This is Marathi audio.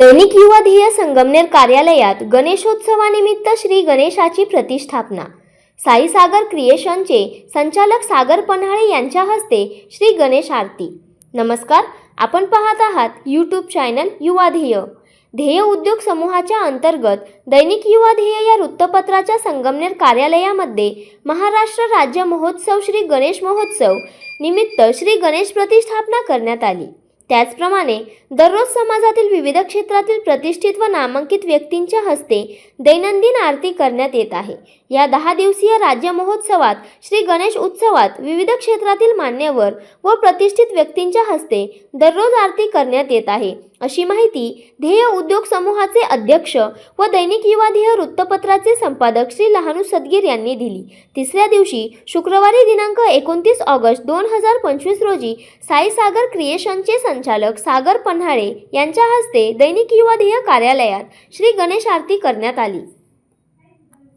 दैनिक युवा ध्येय संगमनेर कार्यालयात गणेशोत्सवानिमित्त श्री गणेशाची प्रतिष्ठापना. साई सागर क्रिएशनचे संचालक सागर पन्हाळे यांच्या हस्ते श्री गणेश आरती. नमस्कार आपण पाहत आहात यूट्यूब चॅनल युवा ध्येय. ध्येय उद्योग समूहाच्या अंतर्गत दैनिक युवा ध्येय या वृत्तपत्राच्या संगमनेर कार्यालयामध्ये महाराष्ट्र राज्य महोत्सव श्री गणेश महोत्सव निमित्त श्री गणेश प्रतिष्ठापना करण्यात आली. त्याचप्रमाणे दररोज समाजातील विविध क्षेत्रातील प्रतिष्ठित व नामांकित व्यक्तींच्या हस्ते दैनंदिन आरती करण्यात येत आहे. या दहा दिवसीय राज्य महोत्सवात श्री गणेश उत्सवात विविध क्षेत्रातील मान्यवर व प्रतिष्ठित व्यक्तींच्या हस्ते दररोज आरती करण्यात येत आहे. अशी माहिती ध्येय उद्योग समूहाचे अध्यक्ष व दैनिक युवा ध्येय वृत्तपत्राचे संपादक श्री लहानू सदगीर यांनी दिली. तिसऱ्या दिवशी शुक्रवारी दिनांक एकोणतीस ऑगस्ट दोन हजार पंचवीस रोजी साईसागर क्रिएशनचे संचालक सागर पन्हाळे यांच्या हस्ते दैनिक युवा ध्येय कार्यालयात श्री गणेश आरती करण्यात आली.